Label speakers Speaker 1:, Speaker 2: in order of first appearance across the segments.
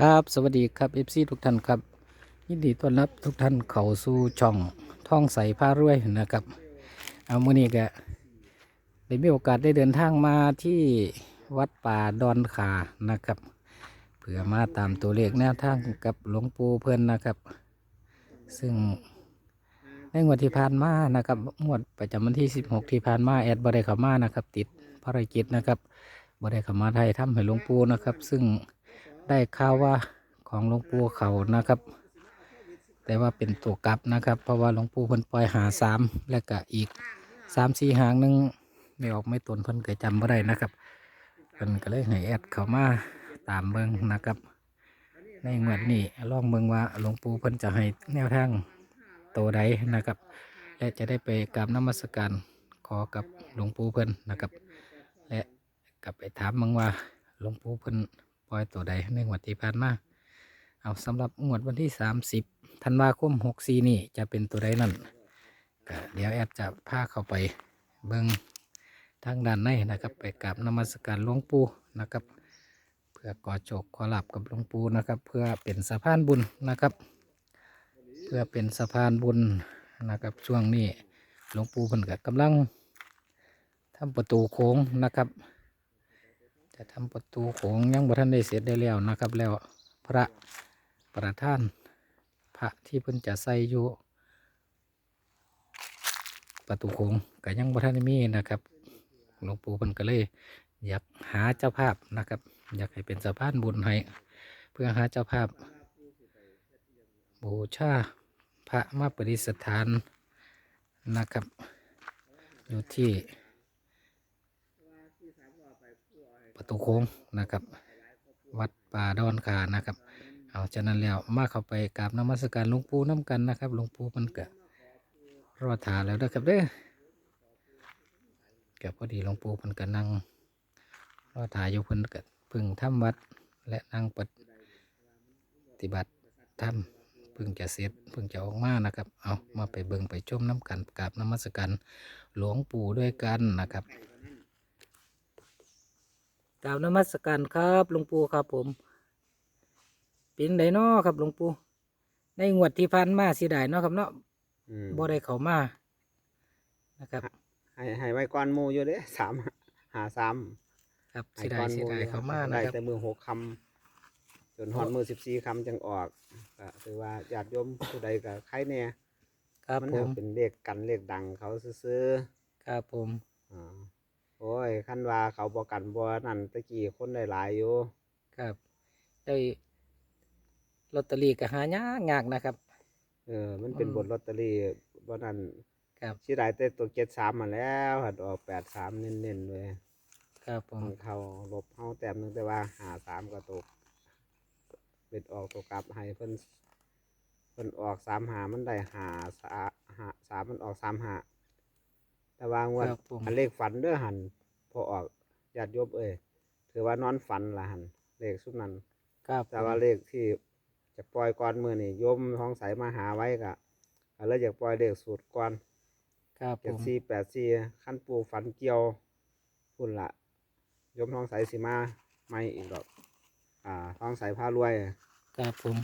Speaker 1: ครับสวัสดีครับเอฟซีทุกท่านครับยินดีต้อนรับทุกท่านเข้าสู่ช่องท่องใสผ้ารวยนะครับเอามื่อนี้ก็ได้มีโอกาสได้เดินทางมาที่วัดป่าดอนขานะครับ เพื่อมาตามตัวเลขแนวทางกับหลวงปู่เพื่อนนะครับ ซึ่งในงวดที่ผ่านมานะครับงวดประจำวันที่ 16 ที่ผ่านมาแอดบได้เข้ามานะครับ ติดภารกิจนะครับบได้เข้ามาไทยทำให้หลวงปู่นะครับ ซึ่ง ได้ข่าวว่าของหลวงปู่เขานะครับ แต่ว่าเป็นตัวกลับนะครับ เพราะว่าหลวงปู่เพิ่นปล่อยหาสามและก็อีกสามสี่หางหนึงไม่ออกไม่ตนเพิ่นก็จำบ่ได้นะครับเพิ่นก็เลยให้แอดเขามาตามเบิ่งนะครับ ในงวดนี้ลองเบิ่งว่าหลวงปู่เพิ่นจะให้แนวทางตัวใดนะครับ และจะได้ไปกราบนมัสการขอกับหลวงปู่เพิ่นนะครับ และกลับไปถามเบิ่งว่าหลวงปู่เพิ่น ล่อยตัวใดในงวดที่ผ่านมาเอาสำหรับงวดวันที่ 30ธันวาคม64นี่จะเป็นตัวใดนั่นก็เดี๋ยวแอดจะพาเข้าไปเบิ่งทางด้านในนะครับ ไปกราบนมัสการหลวงปู่นะครับ เพื่อก่อโจกขอหลับกับหลวงปู่นะครับ เพื่อเป็นสะพานบุญนะครับ เพื่อเป็นสะพานบุญนะครับช่วงนี้หลวงปู่เพิ่นก็กำลังทำประตูโค้งนะครับ จะทำประตูโขงยังบ่ทันได้เสร็จได้แล้วนะครับ แล้วพระประธานพระที่เพิ่นจะใส่อยู่ประตูโขงก็ยังบ่ทันได้มีนะครับหลวงปู่เพิ่นก็เลย อยากหาเจ้าภาพนะครับ อยากให้เป็นสะพานบุญให้เพื่อหาเจ้าภาพ บูชาพระมาประดิษฐานนะครับ อยู่ที่ ประตูโค้งนะครับ วัดป่าดอนขานะครับ เอาฉะนั้นแล้วมาเข้าไปกราบนมัสการหลวงปู่น้ำกันนะครับหลวงปู่มันเก็รอถาแล้วนะครับเด้อแกพอดีหลวงปู่มันก็นั่งรอถาอยู่เพิ่นก็เพึ่งทำวัดและนั่งปฏิบัติธรรมเพึ่งจะเสร็จเพึ่งจะออกมานะครับ เอามาไปเบิ่งไปชมน้ำกันกราบนมัสการหลวงปู่ด้วยกันนะครับ กราบนมัสการครับหลวงปู่ครับผม เป็นไดเนาะครับหลวงปู่ในงวดที่ผ่านมาสิได้เนาะครับเนาะ
Speaker 2: อืม
Speaker 1: บ่ได้เข้ามานะครับ
Speaker 2: ให้ให้ไว้ก่อนหมูอยู่เด้สามหาสาม
Speaker 1: ครับ
Speaker 2: ให้
Speaker 1: สิได้
Speaker 2: ก่อนห
Speaker 1: สิ
Speaker 2: มู่
Speaker 1: ได้
Speaker 2: อยู่
Speaker 1: เข้ามา
Speaker 2: ได้
Speaker 1: นะครับ
Speaker 2: แต่มือหกคำจนหอดมือสิบสี่คำจังออกก็ถือว่าญาติโยมผู้ใดก็ใครเนี่ย
Speaker 1: ครับ
Speaker 2: มัน
Speaker 1: ผม
Speaker 2: เป็นเลขกันเลขดังเขาซื้อ
Speaker 1: ครับผม
Speaker 2: ๆอ่า โอ้ยขั้นว่าเขาบอกกันบ่นั่นตะกี้คนได้หลายอยู่
Speaker 1: ครับได้ลอตเตอรี่ก็หายากยากนะครับ
Speaker 2: เออ มันเป็น
Speaker 1: อืม
Speaker 2: บทลอตเตอรี่บ่นั่น
Speaker 1: ครับ
Speaker 2: ชื่อได้แต่ตัวเจ็ดสามมาแล้วหัดออกแปดสามเน้นๆเลย
Speaker 1: ครับผ
Speaker 2: ข
Speaker 1: ม
Speaker 2: องเขาลบเขาแต้มหนึงแต่ว่าหาสามก็ตกเป็นออกตัวกลับให้เพิ่นเพิ่นออกสามหามันได้หาสาหาสามมันออกสามหา แต่ว่างวด
Speaker 1: ครับผม
Speaker 2: อันเลขฝันเด้อหันพอออกญาติโยบเอ้ยถือว่านอนฝันละหันเลขสุดนั้น
Speaker 1: ครับผ
Speaker 2: แต่
Speaker 1: ม
Speaker 2: ว่าเลขที่จะปล่อยก่อนมือนี่โยมท้องใสมาหาไว้กะก็เลยอยากปล่อยเลขสูตรก่อน
Speaker 1: ครับผ
Speaker 2: เจ็ด
Speaker 1: ม
Speaker 2: สี่แปดสี่ขั้นปูฝันเกี่ยวพุ่นละโยมท้องใสสิมาไม่อีกดอก อ่าท้องใสผ้ารวย
Speaker 1: ครับผม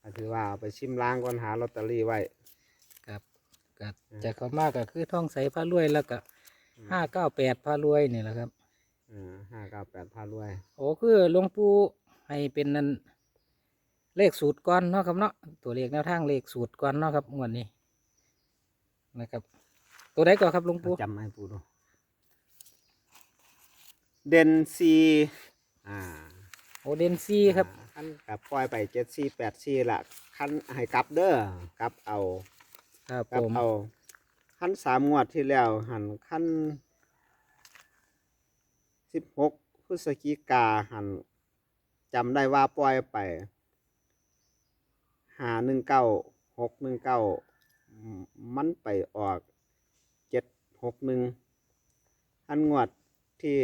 Speaker 2: ก็ถือว่าเอาไปชิมล้างก่อนหาลอตเตอรี่ไว้
Speaker 1: ครับ ก็
Speaker 2: อืม
Speaker 1: จะเข้ามาก็คือท่องใสพระรวยแล้วก็ห้าเก้าแปดพระรวยนี่แหละครับ
Speaker 2: อ่าห้าเก้าแปดผ้ารวย
Speaker 1: โอ้คือหลวงปู่ให้เป็นนั่นเลขสูตรก่อนเนาะครับเนาะตัวเลขแนวทางเลขสูตรก่อนเนาะครับงวดนี้นะครับ ตัวใดก่อนครับหลวงปู่
Speaker 2: จำให้ปูดูเด่นซีอ่า
Speaker 1: โอเดนซีครับ
Speaker 2: อ่าขั้นกับปล่อยไปเจ็ดสี่แปดสี่ละขั้นให้กลับเด้อกลับเอา
Speaker 1: ครับ
Speaker 2: กลั
Speaker 1: ผ
Speaker 2: บ
Speaker 1: ม
Speaker 2: เอาขั้นสามงวดที่แล้ว หันขั้นสิบหกพฤศจิกาหันจำได้ว่าปล่อยไปหาหนึ่งเก้าหกหนึ่งเก้ามันไปออกเจ็ดหกหนึ่งอันงวดที่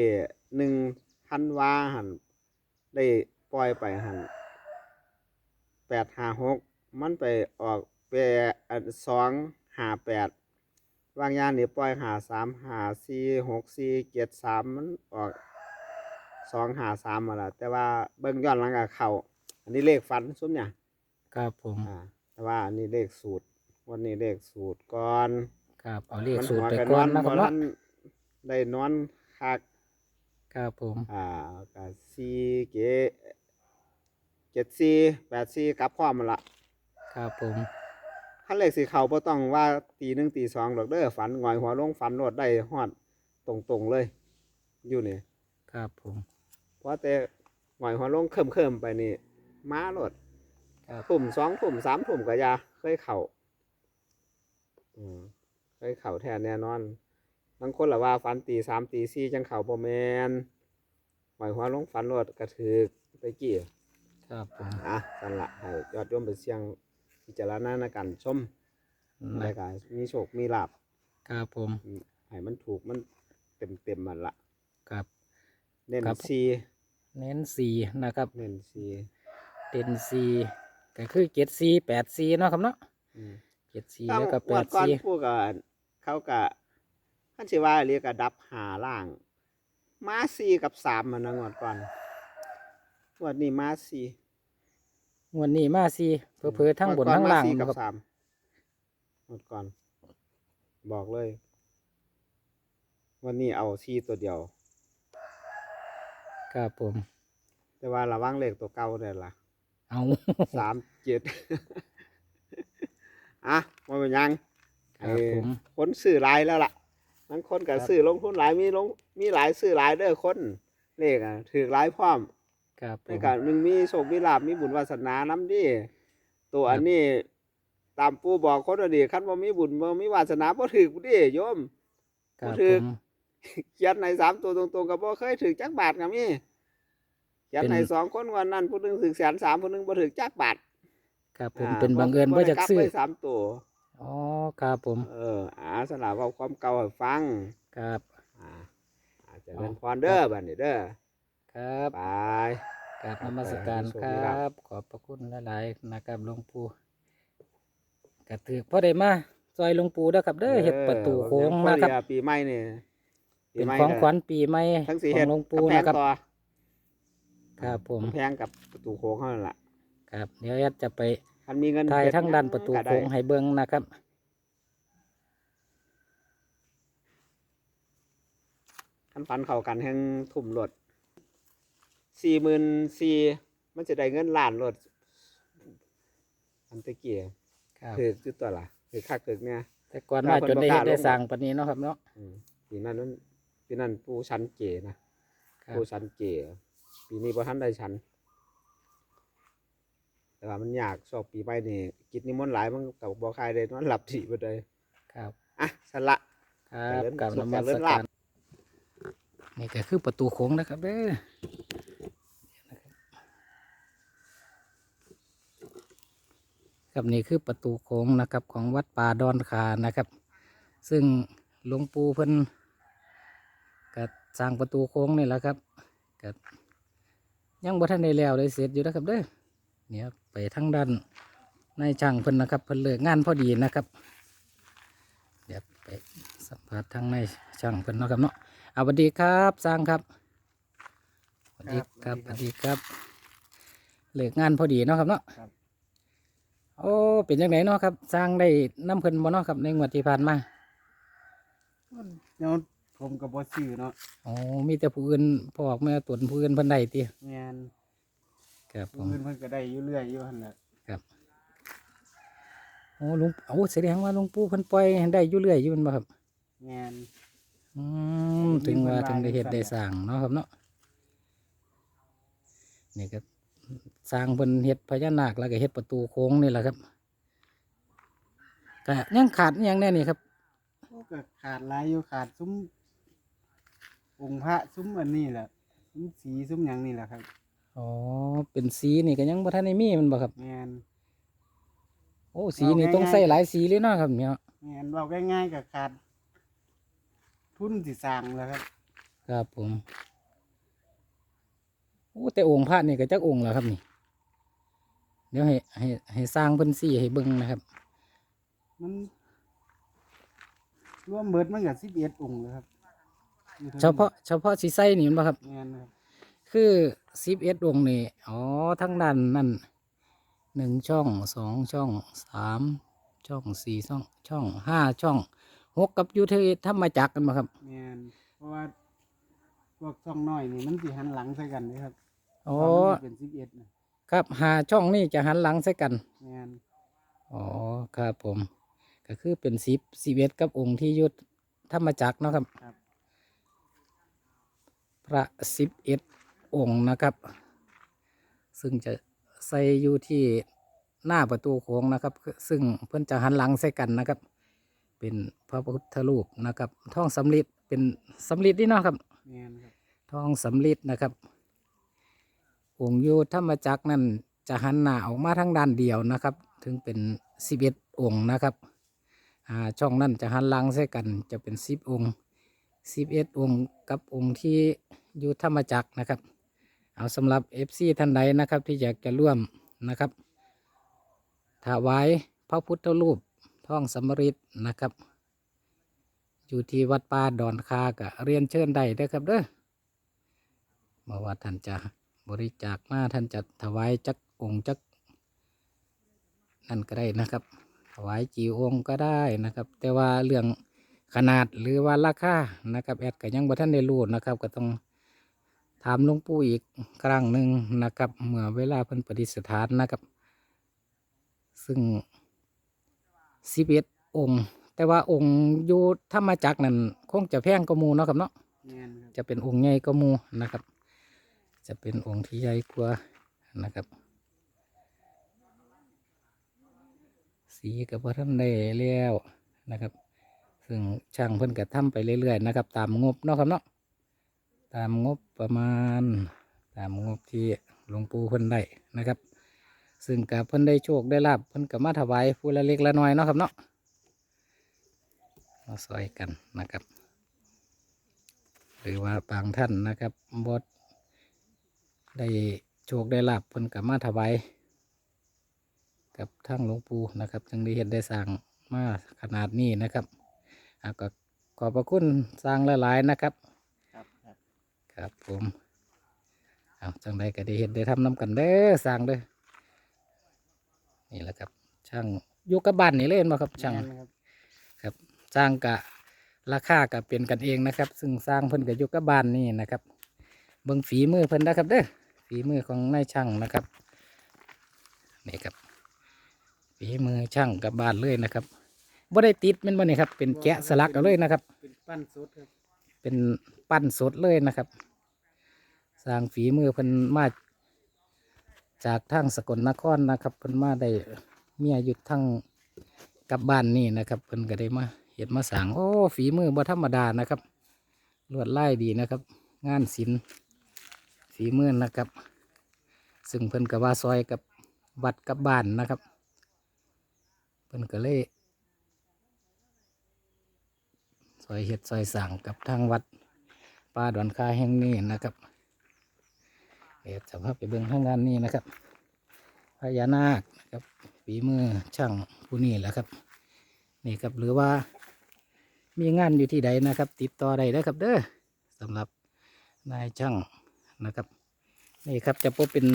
Speaker 2: หนึ่งพันวาหันได้ปล่อยไปหันแปดหาหกมันไปออก แปดสองหาแปดวางยานนี่ปล่อยหาสามหาสี่หกสี่เจ็ดสามมันออกสองหาสามมาละแต่ว่าเบิ่งย้อนหลังกับเขาอันนี้เลขฝันซุ้มเนี่ย
Speaker 1: ครับผม
Speaker 2: อ่าแต่ว่าอันนี้เลขสูตร วันนี้เลขสูตรก่อน
Speaker 1: ครับเอาเลข
Speaker 2: มัน
Speaker 1: สูตร
Speaker 2: หัว
Speaker 1: ไป
Speaker 2: กัน
Speaker 1: ก่อน
Speaker 2: น
Speaker 1: นะค
Speaker 2: บ่
Speaker 1: รับ
Speaker 2: ทั
Speaker 1: เนาะ
Speaker 2: นได้นอนคัก
Speaker 1: ครับผม
Speaker 2: อ่าก็สี่เกเจ็ดสี่แปดสี่กลับพร้อมมันละ
Speaker 1: ครับผม
Speaker 2: ขั้นเลขสีเขาบ่ต้องว่าตีหนึ่งตีสองดอกเด้อฝันหงอยหัวลงฝันโลดได้ฮอดตรงๆเลย อยู่นี่
Speaker 1: ครับผม
Speaker 2: เพราะแต่หงอยหัวลงเคิมเคิมๆไปนี่ม้าโลด
Speaker 1: ครับ
Speaker 2: ทุ่มสองทุ่มสามทุ่มก็อยาเคยเข่าอืมเคยเข่าแทนแน่นอนบางคนละว่าฝันตีสามตีสี่จังเข่าบ่แมนหงอยหัวลงฝันโลดกระถือไปกี่
Speaker 1: ครับผม
Speaker 2: อะสันละให้ยอดโยมไปเสียง พิจารณาในการชม
Speaker 1: นะ
Speaker 2: รายการมีโชคมีลาบ
Speaker 1: ครับผม
Speaker 2: ให้มันถูกมันเต็มเต็มๆมันละ
Speaker 1: ครับ
Speaker 2: เน้น
Speaker 1: ครับ
Speaker 2: ซี
Speaker 1: เน้นสี่นะครับ
Speaker 2: เน้นซี
Speaker 1: เด่นสี่ก็คือเจ็ดสี่แปดสี่เนาะครับเนาะ
Speaker 2: อืม
Speaker 1: เจ็ดสี่
Speaker 2: ต้อง
Speaker 1: แล้วก็แป
Speaker 2: วั
Speaker 1: ด
Speaker 2: ดก่อน
Speaker 1: สี่
Speaker 2: พูดกับเขากับขั้นสิว่าเรียกกับดับหาล่างมาซีกับสามมันนะงวดก่อนงวดนี้มาซี
Speaker 1: งวดนี้มาสี่เพื่อเพื่อๆทั้งบน
Speaker 2: งวดก่อ
Speaker 1: ทั้งล่าง
Speaker 2: มสี่
Speaker 1: นะ
Speaker 2: กับ
Speaker 1: ครับ
Speaker 2: สามงวดก่อน บอกเลย วันนี้เอาซีตัวเดียว
Speaker 1: ครับผม
Speaker 2: แต่ว่าระวังเลขตัวเก่าได้ล่ะ
Speaker 1: เอา
Speaker 2: สามเจ็ดอะมาเป็นหยัง
Speaker 1: ครับผม
Speaker 2: เออคนซื้อหลายแล้วล่ะทั้งคนกับ
Speaker 1: ครับ
Speaker 2: ซื้อลงทุนหลายมีลงมีหลายซื้อหลายเด้อคนเลขอะถือหลายพร้อม
Speaker 1: ครับผ
Speaker 2: ใน
Speaker 1: ม
Speaker 2: การหนึ่งมีโชคมีลาบมีบุญวาสนาน้ำดีตัวอันนี้ตามปู่บอกคนอดีตคันว่ามีบุญบ่มีวาสนาบ่ถือดิโยม
Speaker 1: ครับ
Speaker 2: ถื
Speaker 1: ผ
Speaker 2: อ
Speaker 1: ม
Speaker 2: เขียนในสามตัวตรงๆกับบ่เคยถือจักบาทกับมีเขียน
Speaker 1: เป็น
Speaker 2: ในสองคนวันนั้นผู้หนึงถือแสนสามผู้หนึงบ่ถือจักบาท
Speaker 1: ครับผม
Speaker 2: อ่า
Speaker 1: เป็นบังเอิญ
Speaker 2: บ่
Speaker 1: ว่า
Speaker 2: ได้
Speaker 1: จะ
Speaker 2: กลับ
Speaker 1: ซื้อ
Speaker 2: ไปสามตัว
Speaker 1: อ๋อครับผม
Speaker 2: เอออาสลาเว่าความเก่าให้ฟัง
Speaker 1: ครับ
Speaker 2: อ่าอาจจะเล่นพรเด้อบัดนี้เด้อ
Speaker 1: ครับ
Speaker 2: ไป
Speaker 1: กราบ
Speaker 2: ครั
Speaker 1: น
Speaker 2: บ
Speaker 1: มัสการ
Speaker 2: ขอ
Speaker 1: ค
Speaker 2: ให้
Speaker 1: ร
Speaker 2: โชคดีครัับ
Speaker 1: บขอบพระคุณหลายๆนะครับหลวงปู่กระถือพ่อได้มาซอยหลวงปู่นะครับเด้อเฮ็ดประตูโค้ง
Speaker 2: เออ
Speaker 1: นะครับ
Speaker 2: พอดีอปีใหม่นี่ปี
Speaker 1: เป็น
Speaker 2: ใหม่
Speaker 1: ของ
Speaker 2: ก็
Speaker 1: ขวัญปีใหม่
Speaker 2: ทั้งสี่
Speaker 1: ขอ
Speaker 2: เฮ็
Speaker 1: ง
Speaker 2: ด
Speaker 1: หลวงปู่
Speaker 2: กำแพ
Speaker 1: นะครับ
Speaker 2: ต่อ
Speaker 1: ครับผม
Speaker 2: กำแพงกับประตูโค้งเท่านั้นล่ะ
Speaker 1: ครับ เดี๋ยวแอดจะไป
Speaker 2: คันมีเงิน
Speaker 1: ถ่าย
Speaker 2: เฮ็
Speaker 1: ทั้งด้านประตู
Speaker 2: ก็ไโค้
Speaker 1: งให้เบิ่งนะครับ
Speaker 2: คันฝันเข้ากันแห่งทุ่มรถ สี่หมื่นสี่มันจะได้เงินล้านรถอันตะเกีย
Speaker 1: ครับ
Speaker 2: ถือจุดตัวล่ะถือคักถือเนี่ย
Speaker 1: แต่ก่อน
Speaker 2: ครั
Speaker 1: มา
Speaker 2: บ
Speaker 1: จนได้
Speaker 2: เพิ่นบ่กล้า
Speaker 1: เฮ็ดได้
Speaker 2: ลง
Speaker 1: สร้างปานนี้เนาะครับเนาะ
Speaker 2: อืมปีนั้นนั้นปีนั้นปูชั้นเจนะครับปูชั้นเจปีนี้พอท่านได้ชั้นแต่ว่ามันยากชอบปีใหม่นี่กิจนิมนต์หลายมันกับบ่คายเลยนอนหลับถี่ไปเลย
Speaker 1: ครับ
Speaker 2: อะสันละ
Speaker 1: ครับ
Speaker 2: เจริญ
Speaker 1: กับ
Speaker 2: สุ
Speaker 1: น
Speaker 2: ข
Speaker 1: มั
Speaker 2: เจริ
Speaker 1: ส
Speaker 2: ญลา
Speaker 1: การ
Speaker 2: ภ
Speaker 1: นี่ก็คือประตูโค้งนะครับเด้อ ครับนี่คือประตูโค้งนะครับของวัดป่าดอนคานะครับ ซึ่งหลวงปู่เพิ่นก็สร้างประตูโค้งนี่แหละครับก็ยังบ่ทันได้แล้วได้เสร็จอยู่นะครับเด้อเนี่ยไปทางด้านในช่างเพิ่นนะครับเพิ่นเลิกงานพอดีนะครับ เดี๋ยวไปสัมภาษณ์ทางในช่างเพิ่นเนาะครับเนาะเอาสวัสดีครับสร้างครับสวัสดีครับสวัสดีครับเลิกงานพอดีเนาะครับเนาะ
Speaker 2: ครับ
Speaker 1: โอ้เป็นยังไงเนาะครับ สร้างได้น้ำเพิ่นบ่เนาะครับในงวดที่ผ่านมา
Speaker 3: เดี๋ยวผมกับบอสื่อเนาะ
Speaker 1: โอ้มีแต่ผู้อื่นพอออกมาตวนผู้อื่นเพิ่นได้ติ
Speaker 3: งาน
Speaker 1: ครับผม
Speaker 3: เพื่อนเพิ่นก็ได้อยู่เรื่อยอยู่หั่นแหละ
Speaker 1: โอ้หลุงโอ้แสดงว่าหลวงปู่เพิ่นปล่อยให้ได้อยู่เรื่อยอยู่แม่นบ่ครับ
Speaker 3: งาน
Speaker 1: อืมถึงว่าถึงได้เฮ็ดได้สร้างเนาะครับเนาะนี่ก็ สร้างเพิ่นเฮ็ดพญานาคแล้วก็เฮ็ดประตูโค้งนี่แหละครับก็ยังขาดอหยังแน่นี่ครับ
Speaker 3: โอ้ก็ขาดหลายอยู่ขาดซุ้มองค์พระซุ้มอันนี้แหละซุ้มสีซุ้มหยังนี่แหละครับ
Speaker 1: อ๋อเป็นสีนี่ก็ยังบ่ทันได้มีแมันบ่ครับ
Speaker 3: งาน
Speaker 1: โอ้สีนี่ต้องใส่หลายสีเลยเนาะครับเนี่ย
Speaker 3: งานเราง่ายๆกับขาด ทุนสิสร้างแล้วครับ
Speaker 1: ครับผม โอ้แต่องค์พระนี่ก็จักองค์แล้วครับนี่ เดี๋ยวให้ให้ให้สร้างเพิ่นสีให้เบิ่งนะครับ
Speaker 3: มันรวมเบิดมันกับสิบเอ็ดองค์เลยครับอยู่ทั้ง
Speaker 1: เฉพาะเฉพาะสีใส่นี่แมันบ่ครับ
Speaker 3: งานครับ
Speaker 1: คือสิบเอ็ดองค์นี่อ๋อทั้งด้านนั่นหนึ่งช่องสองช่องสามช่องสี่ช่อง ช่องห้าช่องหกกับอยูเทธรรมจักรกันมาครับ
Speaker 3: แม่นเพราะว่าพวกช่องน้อยนี่มันสิหันหลังใส่กันเลยครับ
Speaker 1: อ๋อ
Speaker 3: ตนมันเป็นสิบเอ็ดนะครับ
Speaker 1: หาช่องนี่จะหันหลังใส่กัน
Speaker 3: แม่น
Speaker 1: อ๋อครับผม ก็คือเป็นสิบสิบเอ็ดกับองค์ที่ยุทธธรรมจักรเนาะครับ
Speaker 3: ครับ
Speaker 1: พระสิบเอ็ดองค์นะครับ ซึ่งจะใส่อยู่ที่หน้าประตูโค้งนะครับ ซึ่งเพื่อนจะหันหลังใส่กันนะครับ เป็นพระพุทธรูปนะครับท่องสำริดเป็นสำริดนี่เนาะครับ
Speaker 3: แม่นครับ
Speaker 1: ทองสำริดนะครับ องค์อยูธรรมจักรนั่นจะหันหน้าออกมาทางด้านเดียวนะครับ ถึงเป็นสิบเอ็ดองค์นะครับช่องนั่นจะหันหลังใส่กันจะเป็นสิบองค์สิบเอ็ดองค์กับองค์ที่อยู่ธรรมจักรนะครับ เอาสำหรับเอฟซีท่านใดนะครับที่อยากจะร่วมนะครับถวายพระพุทธรูปท่องสำริดนะครับ อยู่ที่วัดป่าดอนคากะเรียนเชิญได้เด้อครับเด้อมาว่าท่านจะ บริจาคมาท่านจะถวายจักองค์จักนั่นก็ได้นะครับ ถวายจีองค์ก็ได้นะครับ แต่ว่าเรื่องขนาดหรือว่าราคานะครับ แอดก็ยังบ่ท่านได้รู้นะครับ ก็ต้องถามหลวงปู่อีกครั้งหนึ่งนะครับ เมื่อเวลาเพิ่นปฏิสถานนะครับ ซึ่งสิบเอ็ดองค์ แต่ว่าองค์อยู่ธรรมจักรนั่นคงจะแพงกว่าหมูเนาะครับเนาะ
Speaker 3: แม่นครับ
Speaker 1: จะเป็นองค์ใหญ่กว่าหมูนะครับ จะเป็นองค์ที่ใหญ่กว่านะครับ สีกับพระท่านได้แล้วนะครับ ซึ่งช่างเพิ่นก็ทำไปเรื่อยๆนะครับ ตามงบเนาะครับเนาะตามงบประมาณ ตามงบที่หลวงปู่เพิ่นได้นะครับ ซึ่งกับเพิ่นได้โชคได้ลาบเพิ่นก็มาถวายผู้ละเล็กละน้อยเนาะครับเนาะมาซอยกันนะครับ หรือว่าบางท่านนะครับบด ได้โชคได้ลาบเพิ่นกับมาถวายกับทั้งหลวงปู่นะครับจึงได้เห็นได้สร้างมาขนาดนี้นะครับอะก็ขอบพระคุณสร้างหลายๆนะครับ
Speaker 3: ครับครับ
Speaker 1: ครับผมเอาจังใดก็ได้เห็นได้ทำน้ำกันเด้อสร้างเด้อนี่แหละครับ ช่างอยู่กับบ้านนี่เล่นมาครับช่าง
Speaker 3: แม่นครับ
Speaker 1: ครับสร้างกะราคาก็เป็นกันเองนะครับ ซึ่งสร้างเพิ่นก็อยู่กับบ้านนี่นะครับเบิ่งฝีมือเพิ่นนะครับเด้อ ฝีมือของนายช่างนะครับนี่ครับฝีมือช่างกับบ้านเลยนะครับบ่ได้ติดแมันบ่นี่ครับ เป็นแกะสลักเอาเลยนะครับ
Speaker 3: เป็นปั้นสดครับ
Speaker 1: เป็นปั้นสดเลยนะครับ สร้างฝีมือเพิ่นมาจากทางสกลนครนะครับเพิ่นมาได้เมียอยู่ทั้งกลับบ้านนี่นะครับเพิ่นก็ได้มาเห็ดมาสร้างโอ้ฝีมือบ่ธรรมดานะครับลวดลายดีนะครับ งานศิลป์ ฝีมือนะครับ ซึ่งเพิ่นก็ว่าซอยกับวัดกับบ้านนะครับ เพิ่นก็เลยซอยเห็ดซอยสั่งกับทางวัดป่าดอนคาแห่งนี้นะครับเดี๋ยวจะพาไปเบิ่งทางงานนี้นะครับพญานาคนะครับฝีมือช่างผู้นี้แหละครับ นี่ครับหรือว่ามีงานอยู่ที่ใดนะครับ ติดต่อได้นะครับ เด้อสำหรับนายช่าง นะครับ นี่ครับจะพบเป็น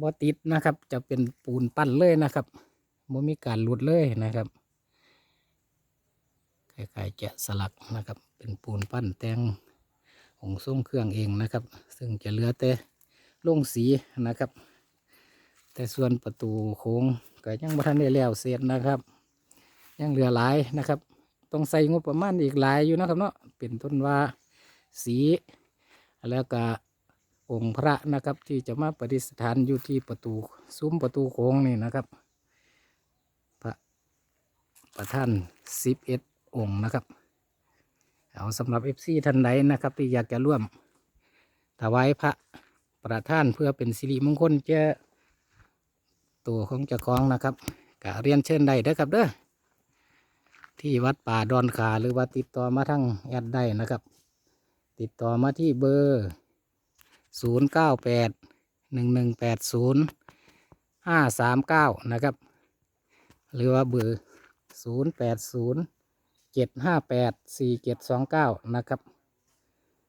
Speaker 1: บอติดนะครับ จะเป็นปูนปั้นเลยนะครับไม่มีการหลุดเลยนะครับคล้ายๆแกะสลักนะครับ เป็นปูนปั้นแต่งองค์ทรงเครื่องเองนะครับ ซึ่งจะเหลือแต่ลงสีนะครับ แต่ส่วนประตูโค้งก็ยังบ่ทันได้แล้วเสร็จนะครับ ยังเหลือหลายนะครับ ต้องใส่งบประมาณอีกหลายอยู่นะครับเนาะเป็นต้นว่า สี แล้วก็องค์พระนะครับ ที่จะมาประดิษฐานอยู่ที่ประตูซุ้มประตูโค้งนี่นะครับ พระประท่านสิบเอ็ดองค์นะครับ เอาสำหรับเอฟซีท่านใดนะครับ ที่อยากจะร่วมถวายพระประท่านเพื่อเป็นสิริมงคลเจ้าตัวของเจ้าของนะครับกะเรียนเชิญได้เด้อครับเด้อที่วัดป่าดอนขาหรือว่าติดต่อมาทางแอดได้นะครับ ติดต่อมาที่เบอร์ศูนย์เก้าแปดหนึ่งหนึ่งแปดศูนย์ห้าสามเก้านะครับ หรือว่าเบอร์ศูนย์แปดศูนะครับ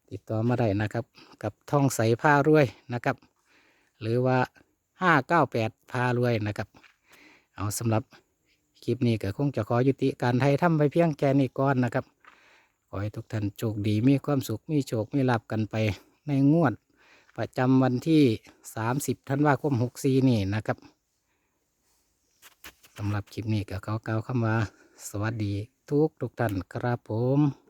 Speaker 1: ติดต่อมาได้นะครับ กับท่องใสผ้ารวยนะครับ หรือว่าห้าเก้าแปดพารวยนะครับ เอาสำหรับคลิปนี้ก็คงจะขอยุติการไทยทำไปเพียงแค่นี้ก่อนนะครับ อให้ทุกท่านโชคดีมีความสุขมีโชคมีลาบกันไปในงวด ประจำวันที่ 30ธันวาคม64นี่นะครับสำหรับคลิปนี้ก็ขอกล่าวคำว่า สวัสดีทุกทุกท่านครับผม